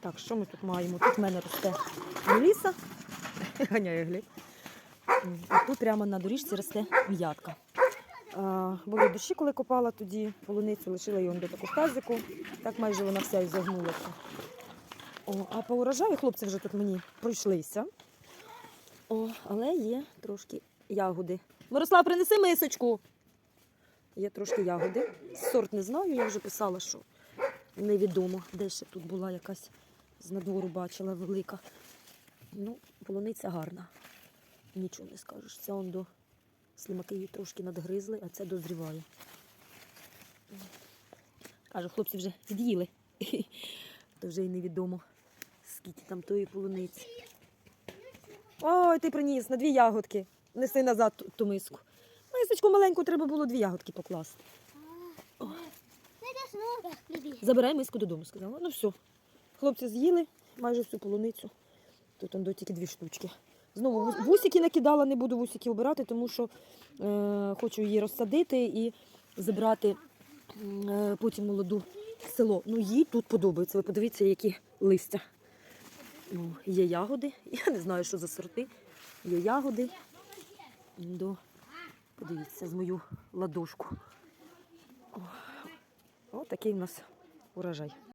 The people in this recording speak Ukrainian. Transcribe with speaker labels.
Speaker 1: Так, що ми тут маємо? Тут в мене росте меліса, ганяє гліб. А тут прямо на доріжці росте м'ятка. Були дощі, коли копала тоді полуницю, лишила її до таку тазику. Так майже вона вся і загнулася. О, а по урожаю хлопці вже тут мені пройшлися. О, але є трошки ягоди. Мирослав, принеси мисочку. Є трошки ягоди. Сорт не знаю, я вже писала, що невідомо. Де ще тут була якась з надвору бачила велика. Ну, полуниця гарна. Нічого не скажеш. Це он до слимаки її трошки надгризли, а це дозріває. Каже, хлопці вже від'їли. То вже й невідомо, скільки там тої полуниці. Ой, ти приніс на дві ягодки. Неси назад ту, ту миску. Мисочку маленьку треба було дві ягодки покласти.
Speaker 2: Це.
Speaker 1: Забирай миску додому, сказала. Ну все. Хлопці з'їли майже всю полуницю. Тут он тільки дві штучки. Знову вусики накидала, не буду вусики обирати, тому що е, хочу її розсадити і забрати е, потім молоду в село. Ну, їй тут подобається. Ви подивіться, які листя. Ну, є ягоди. Я не знаю, що за сорти. Є ягоди. До... Подивіться з мою ладошку. О, такий в нас урожай.